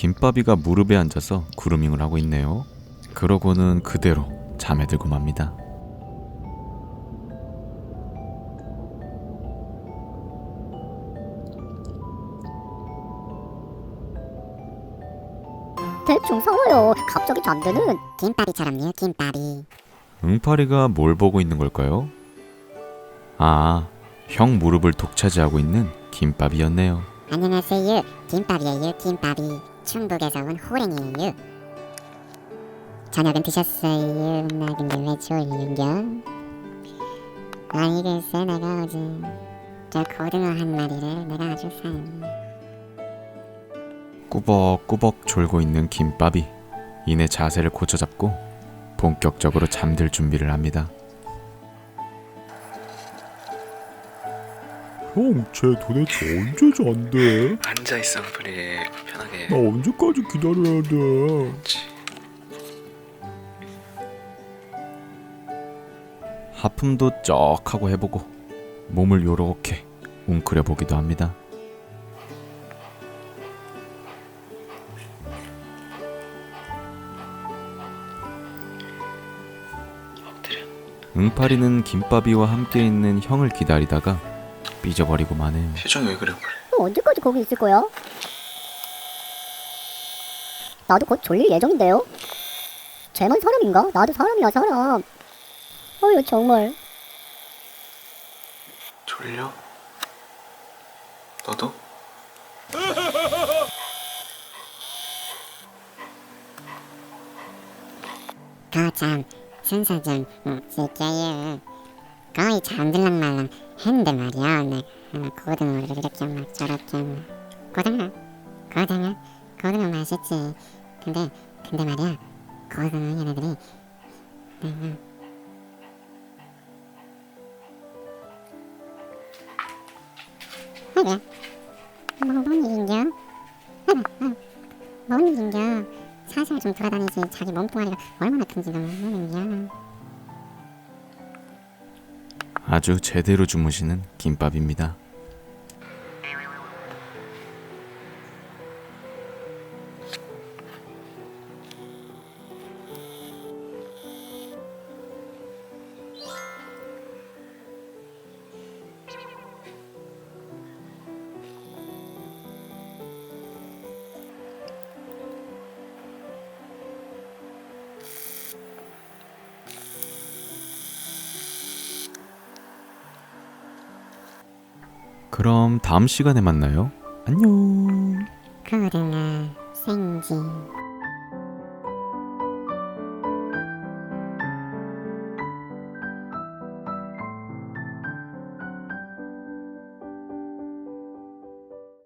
김밥이가 무릎에 앉아서 그루밍을 하고 있네요. 그러고는 그대로 잠에 들고 맙니다. 대충 살아요. 갑자기 잠드는 김밥이처럼요 김밥이 응파리가 뭘 보고 있는 걸까요? 아, 형 무릎을 독차지하고 있는 김밥이었네요. 안녕하세요 김밥이에요 김밥이 충북에서 온 호랭이에요. 저녁은 드셨어요? 나 근데 왜 졸린겨? 아니 글쎄 내가 어제 저 고등어 한 마리를 내가 아주 산 꾸벅꾸벅 졸고 있는 김밥이 이내 자세를 고쳐잡고 본격적으로 잠들 준비를 합니다. 형, 쟤 도대체 언제 잔대? 앉아 있어 그래 편하게 나 언제까지 기다려야 돼? 하품도 쩍 하고 해보고 몸을 요렇게 웅크려 보기도 합니다. 엎드려 응파리는 김밥이와 함께 있는 형을 기다리다가 삐져버리고 마네요. 표정이 왜 그래 그래 언제까지 거기 있을 거야? 나도 곧 졸릴 예정인데요. 쟤만 사람인가? 나도 사람이야 사람. 어휴 정말. 졸려? 너도? 거참 순서 좀 음, 지켜요 거의 잠들랑 말랑 했는데 말이야. 내 어, 고등어를 이렇게 막 저렇게 막 고등어 고등어 고등어 맛있지. 근데 근데 말이야. 고등어 얘네들이. 내가. 그래 뭐, 뭔 일인겨? 뭔 일인겨? 사실 좀 돌아다니지. 자기 몸뚱아리가 얼마나 큰지도 모르는겨 아주 제대로 주무시는 김밥입니다. 그럼 다음 시간에 만나요. 안녕. 고등어 생지